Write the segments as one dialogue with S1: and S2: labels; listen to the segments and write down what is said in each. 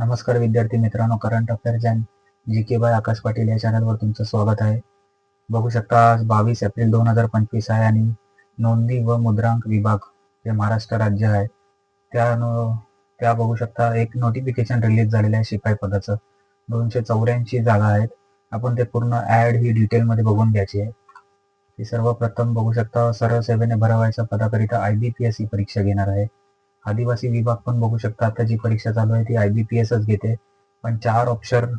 S1: नमस्कार विद्यार्थी मित्रांनो current affairs and G K by Akash Patil या चॅनलवर तुमचं स्वागत आहे. बघू शकता आज बावीस एप्रिल दोन हजार पंचवीस आहे आणि नोंदी व मुद्रांक विभाग जे महाराष्ट्र राज्य आहे. त्या नो- त्या बघू शकता एक नोटिफिकेशन रिलीज झालेलं आहे शिपाई पदाचं. दोनशे चौऱ्याऐंशी जागा आहेत. आपण ते पूर्ण ऍड ही डिटेलमध्ये बघून घ्यायची आहे. ती सर्वप्रथम बघू शकता सरळ सेवेने भरावायच्या पदाकरिता आय बी पी एस ही परीक्षा घेणार आहे. आदिवासी विभाग पण बघू शकता. आता जी परीक्षा चालू आहे ती आय बी पी एसच घेते. पण चार ऑप्शन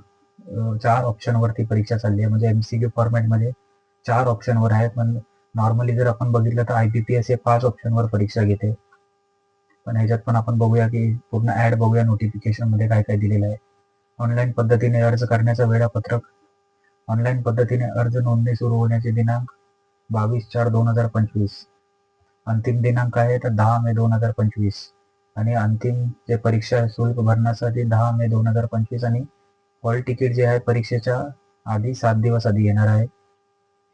S1: चार ऑप्शन वरती परीक्षा चालली आहे. म्हणजे एमसीक्यू फॉर्मॅटमध्ये चार ऑप्शन वर आहे पण नॉर्मली जर आपण बघितलं तर आय बी पी एस हे पाच ऑप्शन वर परीक्षा घेते. पण ह्याच्यात पण आपण बघूया की पूर्ण ऍड बघूया नोटिफिकेशनमध्ये काय काय दिलेलं आहे. ऑनलाईन पद्धतीने अर्ज करण्याचं वेळापत्रक. ऑनलाईन पद्धतीने अर्ज नोंदणी सुरू होण्याचे दिनांक बावीस चार दोन हजार पंचवीस. अंतिम दिनांक आहे तर दहा मे दोन हजार पंचवीस. आणि अंतिम जे परीक्षा शुल्क भरण्यासाठी दहा मे दोन हजार पंचवीस आणि हॉल तिकीट जे आहे परीक्षेच्या आधी सात दिवस आधी येणार आहे.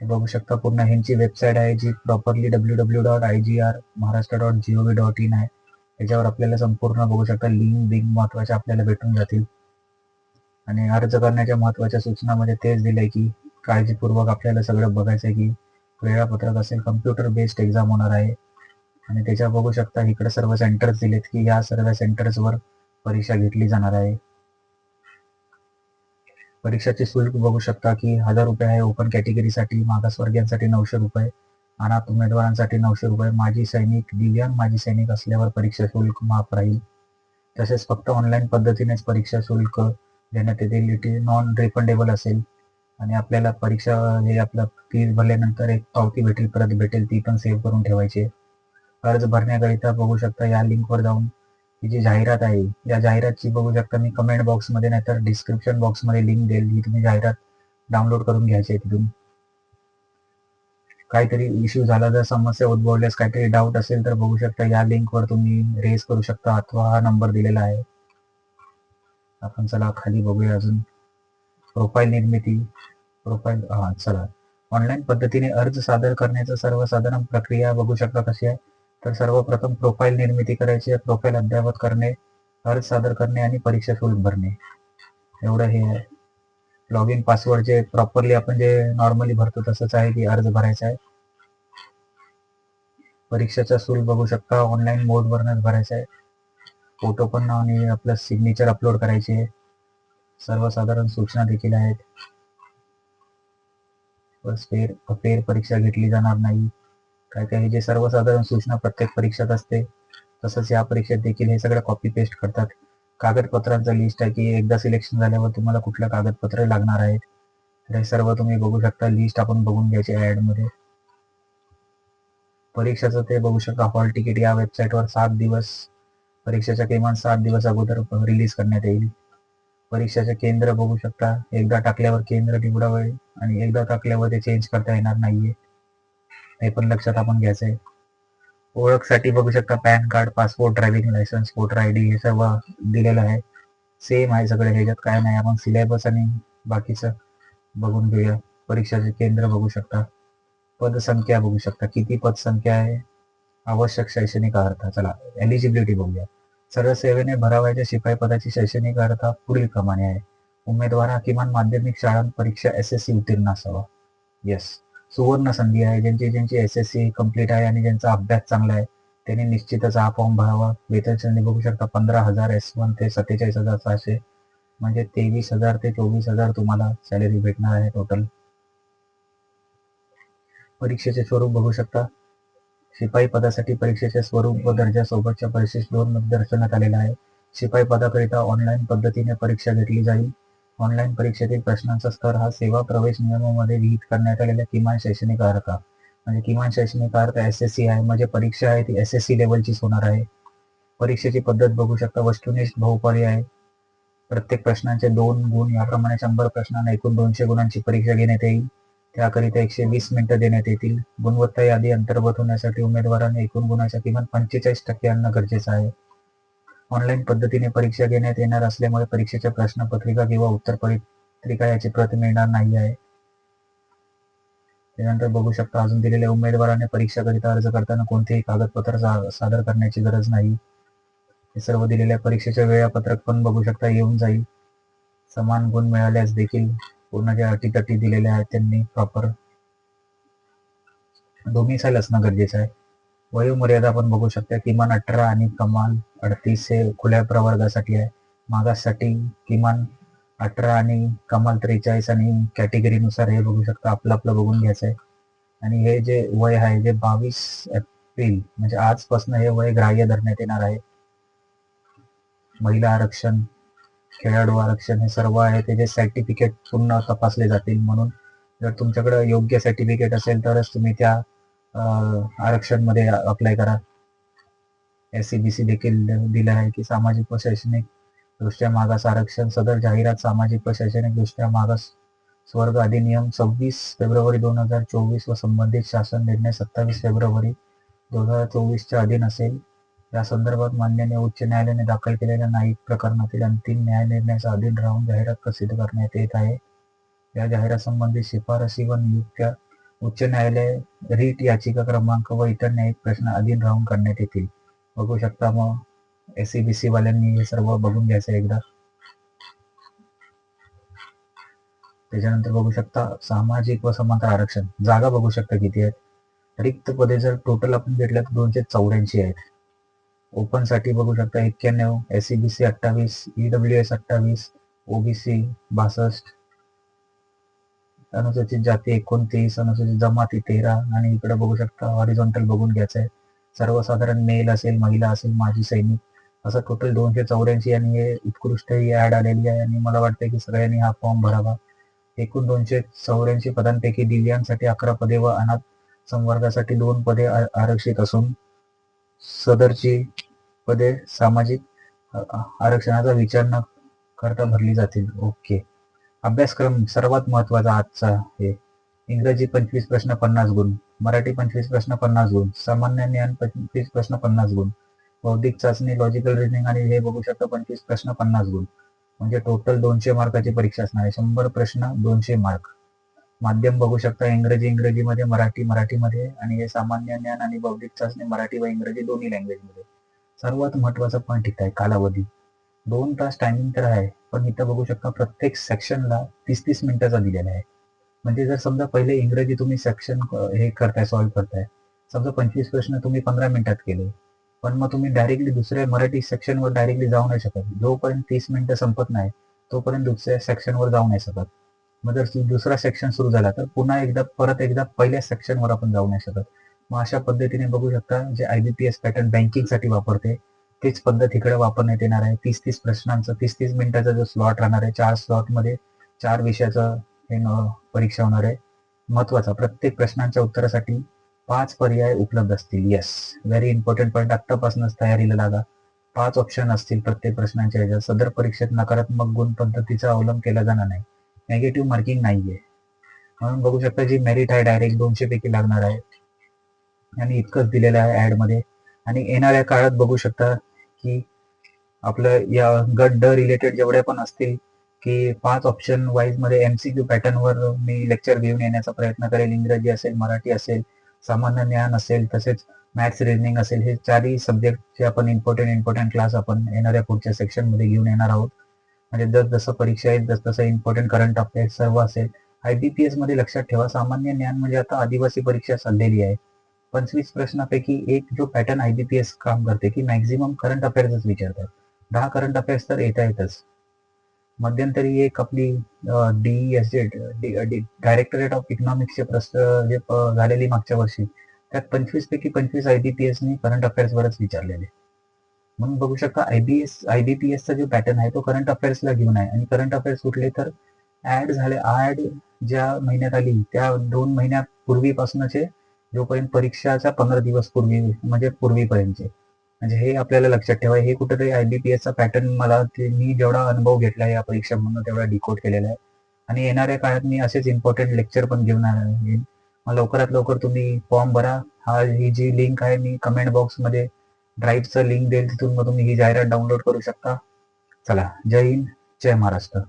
S1: हे बघू शकता पूर्ण ह्यांची वेबसाईट आहे जी properly W W dot I G R Maharashtra dot G O V dot in आहे. त्याच्यावर आपल्याला संपूर्ण बघू शकता लिंक बिंक महत्त्वाच्या आपल्याला भेटून जातील. आणि अर्ज करण्याच्या महत्त्वाच्या सूचनामध्ये तेच दिलंय की काळजीपूर्वक आपल्याला सगळं बघायचं आहे की वेळापत्रक असेल कम्प्युटर बेस्ड एक्झाम होणार आहे. आणि त्याच्या बघू शकता इकडे सर्व सेंटर्स दिलेत की या सर्व सेंटर्स वर परीक्षा घेतली जाणार आहे. परीक्षाचे शुल्क बघू शकता की हजार रुपये आहे ओपन कॅटेगरीसाठी मागासवर्गीयांसाठी नऊशे रुपये अनाथ उमेदवारांसाठी नऊशे रुपये. माजी सैनिक दिव्यांग माजी सैनिक असल्यावर परीक्षा शुल्क माफ राहील. तसेच फक्त ऑनलाईन पद्धतीनेच परीक्षा शुल्क देण्यात येते नॉन रिफंडेबल असेल. आणि आपल्याला परीक्षा हे आपलं फीज भरल्यानंतर एक पावती भेटेल परत भेटेल ती पण सेव्ह करून ठेवायची अर्ज भरण्याकरिता बघू शकता या लिंकवर जाऊन. ही जी जाहिरात आहे या जाहिरातची बघू शकता मी कमेंट बॉक्समध्ये नाहीतर डिस्क्रिप्शन बॉक्समध्ये लिंक देईल ही तुम्ही जाहिरात डाउनलोड करून घ्यायची आहे तिथून. काहीतरी इश्यू झाला जर समस्या उद्भवल्यास काहीतरी डाऊट असेल तर बघू शकता या लिंकवर तुम्ही रेज करू शकता अथवा हा नंबर दिलेला आहे. आपण चला खाली बघूया अजून. प्रोफाईल निर्मिती प्रोफाईल हा चला. ऑनलाईन पद्धतीने अर्ज सादर करण्याचं सर्वसाधारण प्रक्रिया बघू शकता कशी आहे. तर सर्वप्रथम प्रोफाईल निर्मिती करायची आहे. प्रोफाईल अद्ययावत करणे अर्ज सादर करणे आणि परीक्षा शुल्क भरणे. एवढं हे आहे. लॉग इन पासवर्ड जे प्रॉपरली आपण जे नॉर्मली भरतो तसंच आहे की अर्ज भरायचा आहे. परीक्षेचा शुल्क बघू शकता. ऑनलाईन मोड वरनच भरायचा आहे. फोटो पण आणि आपलं सिग्नेचर अपलोड करायचे आहे. सर्वसाधारण सूचना देखील आहेत. बस फेर फेर परीक्षा घेतली जाणार नाही. काय काय जे सर्वसाधारण सूचना प्रत्येक परीक्षेत असते तसंच या परीक्षेत देखील हे सगळं कॉपी पेस्ट करतात. कागदपत्रांचं लिस्ट आहे की एकदा सिलेक्शन झाल्यावर तुम्हाला कुठलं कागदपत्र लागणार आहेत तर हे सर्व तुम्ही बघू शकता. लिस्ट आपण बघून घ्यायची ऍडमध्ये. परीक्षेचं ते बघू शकता. हॉल तिकीट या वेबसाईटवर सात दिवस परीक्षेच्या किमान सात दिवस अगोदर रिलीज करण्यात येईल. परीक्षेचे केंद्र बघू शकता. एकदा टाकल्यावर केंद्र निवडावे आणि एकदा टाकल्यावर ते चेंज करता येणार नाहीये. हे पण लक्षात आपण घ्यायचंय. ओळखसाठी बघू शकता PAN card passport driving licence voter I D हे सर्व दिलेलं आहे. सेम आहे सगळं ह्याच्यात काय नाही. आपण सिलेबस आणि बाकीचं बघून घेऊया. परीक्षाचे केंद्र बघू शकता. पदसंख्या बघू शकता. किती पदसंख्या आहे? आवश्यक शैक्षणिक अर्थ चला एलिजिबिलिटी बघूया. सर्व सेवेने भरावायच्या शिपाई पदाची शैक्षणिक अर्हता पुढील प्रमाणे आहे. उमेदवार हा किमान माध्यमिक शाळा परीक्षा एस एस सी उत्तीर्ण असावा. येस सुवर्ण संधी आहे ज्यांची ज्यांची एस एस सी कंप्लीट आहे आणि ज्यांचा अभ्यास चांगला आहे त्यांनी निश्चितच हा फॉर्म भरावा. वेतन संधी बघू शकता पंधरा हजार एस वन ते सत्तेचाळीस हजार सहाशे. म्हणजे तेवीस हजार ते चोवीस हजार तुम्हाला सॅलरी भेटणार आहे टोटल परीक्षेचे स्वरूप बघू शकता. शिपाई पदासाठी परीक्षेचे स्वरूप व दर्जा सोबतच्या परिशिष्ट दोन दर्शवण्यात आलेला आहे. शिपाई पदाकरिता ऑनलाईन पद्धतीने परीक्षा घेतली जाईल. ऑनलाईन परीक्षेतील प्रश्नांचा स्तर हा सेवा प्रवेश नियमामध्ये विहित करण्यात आलेल्या किमान शैक्षणिक अर्हता. म्हणजे किमान शैक्षणिक अर्थ एस एस सी आहे म्हणजे परीक्षा आहे ती एस एस सी लेवलचीच होणार आहे. परीक्षेची पद्धत बघू शकता वस्तुनिष्ठ बहुपर्याय आहे. प्रत्येक प्रश्नांचे दोन गुण याप्रमाणे शंभर प्रश्नांना एकूण दोनशे गुणांची परीक्षा घेण्यात येईल. त्याकरिता एकशे वीस मिनिटं देण्यात येतील. गुणवत्ता यादी अंतर्गत होण्यासाठी उमेदवारांनी एकूण गुणाच्या किमान पंचेचाळीस टक्के आणणं गरजेचं आहे. ऑनलाईन पद्धतीने परीक्षा घेण्यात येणार असल्यामुळे परीक्षेच्या प्रश्नपत्रिका किंवा उत्तर पत्रिका याची प्रत मिळणार नाही आहे. त्यानंतर बघू शकता अजून दिलेल्या उमेदवाराने परीक्षाकरिता अर्ज करताना कोणतेही कागदपत्र सादर करण्याची गरज नाही. हे सर्व दिलेल्या परीक्षेच्या वेळापत्रक पण बघू शकता येऊन जाईल. समान गुण मिळाल्यास देखील पूर्ण ज्या अटीतटी दिलेल्या आहेत त्यांनी प्रॉपर डोमिसाईल असणं गरजेचं आहे. वयोमर्यादा आपण बघू शकता किमान अठरा आणि कमाल. अडतीस हे खुल्या प्रवर्गासाठी आहे. मागाससाठी किमान अठरा आणि कमाल त्रेचाळीस आणि कॅटेगरीनुसार हे बघू शकता. आपलं आपलं बघून घ्यायचं आहे आणि हे जे वय आहे जे बावीस एप्रिल म्हणजे आजपासून हे वय ग्राह्य धरण्यात येणार आहे. महिला आरक्षण खेळाडू आरक्षण हे सर्व आहे. त्याचे सर्टिफिकेट पूर्ण तपासले जातील. म्हणून जर तुमच्याकडे योग्य सर्टिफिकेट असेल तरच तुम्ही त्या आरक्षणमध्ये अप्लाय करा. एस सी बी सी देखील दिलं आहे की सामाजिक व शैक्षणिक दृष्ट्या मागास आरक्षण सदर जाहिरात सामाजिक व शैक्षणिक दृष्ट्या मागास स्वर्ग अधिनियम सव्वीस फेब्रुवारी दोन हजार चोवीस व संबंधित शासन निर्णय सत्तावीस फेब्रुवारी दोन हजार चोवीसच्या अधीन असेल. या संदर्भात मान्यने उच्च न्यायालयाने दाखल केलेल्या नाईक प्रकरणातील अंतिम न्याय निर्णयाचा अधीन राहून जाहिरात प्रसिद्ध करण्यात येत आहे. या जाहिरात संबंधित शिफारसी व नियुक्त्या उच्च न्यायालय रीट याचिका क्रमांक व इतर न्यायिक प्रश्न अधीन राहून करण्यात येतील. बघू शकता मग. एस सी बी सी वाल्यांनी हे सर्व बघून घ्यायचं एकदा. त्याच्यानंतर बघू शकता सामाजिक व समांतर आरक्षण. जागा बघू शकता किती आहेत. रिक्त पदे जर टोटल आपण घेतल्या तर दोनशे चौऱ्याऐंशी आहेत. ओपनसाठी बघू शकता एक्क्याण्णव एस सी बी सी अठ्ठावीस ईडब्ल्यू एस अठ्ठावीस ओबीसी बासष्ट. अनुसूचित जाती एकोणतीस अनुसूचित जमाती तेरा आणि इकडे बघू शकता हॉरिझॉन्टल बघून घ्यायचं आहे. सर्वसाधारण मेल असेल महिला असेल माजी सैनिक असं टोटल दोनशे चौऱ्याऐंशी आणि हे उत्कृष्ट ही ऍड आलेली आहे. आणि मला वाटतं की सगळ्यांनी हा फॉर्म भरावा. एकूण दोनशे चौऱ्याऐंशी पदांपैकी दिव्यांसाठी अकरा पदे व अनाथ संवर्गासाठी दोन पदे आरक्षित असून सदरची पदे सामाजिक आरक्षणाचा विचार न करता भरली जातील. ओके. अभ्यासक्रम सर्वात महत्त्वाचा आजचा हे इंग्रजी पंचवीस प्रश्न पन्नास गुण. मराठी पंचवीस प्रश्न पन्नास गुण सामान्य ज्ञान पंचवीस प्रश्न पन्नास गुण बौद्धिक चाचणी लॉजिकल रिजनिंग आणि हे बघू शकता पंचवीस प्रश्न पन्नास गुण. म्हणजे टोटल दोनशे मार्काची परीक्षा असणार आहे. शंभर प्रश्न दोनशे मार्क. माध्यम बघू शकता इंग्रजी इंग्रजीमध्ये मराठी मराठीमध्ये आणि हे सामान्य ज्ञान आणि बौद्धिक चाचणी मराठी व इंग्रजी दोन्ही लँग्वेजमध्ये सर्वात महत्त्वाचा पॉईंट इथं आहे कालावधी. दोन तास टायमिंग तर आहे पण इथं बघू शकता प्रत्येक सेक्शनला तीस तीस मिनिटाचा दिलेला आहे म्हणजे जर समजा पहिले इंग्रजी तुम्ही सेक्शन हे करताय सॉल्व्ह करताय. समजा पंचवीस प्रश्न तुम्ही पंधरा मिनिटात केले. पण मग तुम्ही डायरेक्टली दुसऱ्या मराठी सेक्शनवर डायरेक्टली जाऊ नाही शकत. जोपर्यंत तीस मिनिटं संपत नाही तोपर्यंत दुसऱ्या सेक्शनवर जाऊ नाही शकत. मग जर दुसरा सेक्शन सुरू झाला तर पुन्हा एकदा परत एकदा पहिल्या सेक्शनवर आपण जाऊ नाही शकत. मग अशा पद्धतीने बघू शकता जे आयबीपीएस पॅटर्न बँकिंगसाठी वापरते तीच पद्धत इकडे वापरण्यात येणार आहे. तीस तीस प्रश्नांचं तीस तीस मिनिटाचा जो स्लॉट राहणार आहे चार स्लॉटमध्ये चार विषयाचं हे परीक्षा होणार आहे. महत्त्वाचा प्रत्येक प्रश्नांच्या उत्तरासाठी पाच पर्याय उपलब्ध असतील. येस व्हेरी इम्पॉर्टंट पॉईंट आत्तापासूनच तयारीला लागा. पाच ऑप्शन असतील प्रत्येक प्रश्नांच्या ह्याच्यात सदर परीक्षेत नकारात्मक गुण पद्धतीचा अवलंब केला जाणार नाही. नेगेटिव्ह मार्किंग नाहीये. म्हणून बघू शकता जी मेरिट आहे डायरेक्ट दोनशे पैकी लागणार आहे. आणि इतकंच दिलेलं आहे ऍडमध्ये. आणि येणाऱ्या काळात बघू शकता की आपलं या गट ड रिलेटेड जेवढे पण असतील की पाच ऑप्शन वाईजमध्ये एमसीक्यू पॅटर्न वर मी लेक्चर घेऊन येण्याचा प्रयत्न करेल. इंग्रजी असेल मराठी असेल सामान्य ज्ञान असेल तसेच मॅथ्स रिजनिंग असेल हे चारही सब्जेक्टचे आपण इम्पॉर्टंट इम्पॉर्टंट क्लास आपण येणाऱ्या पुढच्या सेक्शनमध्ये घेऊन येणार आहोत. म्हणजे जस जसं परीक्षा येईल तस तसं इम्पॉर्टंट करंट अफेअर्स सर्व असेल. आयबीपीएसमध्ये लक्षात ठेवा सामान्य ज्ञान म्हणजे आता आदिवासी परीक्षा चाललेली आहे. पंचवीस प्रश्नापैकी एक जो पॅटर्न आयबीपीएस काम करते की मॅक्झिमम करंट अफेअर्सच विचारतात. दहा करंट अफेअर्स तर येता येतच. मध्यंतरी एक आपली डीएस डायरेक्टरेट ऑफ इकॉनॉमिक्सचे प्रश्न जे झालेली मागच्या वर्षी त्यात पंचवीस पैकी पंचवीस आयबीपीएसनी करंट अफेअर्स वरच विचारलेले. म्हणून बघू शकता आयबीएस एसचा जो पॅटर्न आहे तो करंट अफेअर्सला घेऊन आहे. आणि करंट अफेअर्स कुठले तर ऍड झाले ऍड ज्या महिन्यात आली त्या दोन महिन्यापूर्वीपासूनचे जोपर्यंत परीक्षाचा पंधरा दिवस पूर्वी म्हणजे पूर्वीपर्यंतचे. म्हणजे हे आपल्याला लक्षात ठेवा हे कुठेतरी आयबीपीएसचा पॅटर्न मला मी जेवढा अनुभव घेतला या परीक्षा म्हणून तेवढा डिकोड केलेला आहे. आणि येणाऱ्या काळात मी असेच इम्पॉर्टंट लेक्चर पण घेऊन येईन लवकरात लवकर तुम्ही फॉर्म भरा. हा ही जी लिंक आहे मी कमेंट बॉक्समध्ये ड्राईव्हचं लिंक देईल तिथून मग तुम्ही ही जाहिरात डाउनलोड करू शकता. चला जय हिंद जय महाराष्ट्र.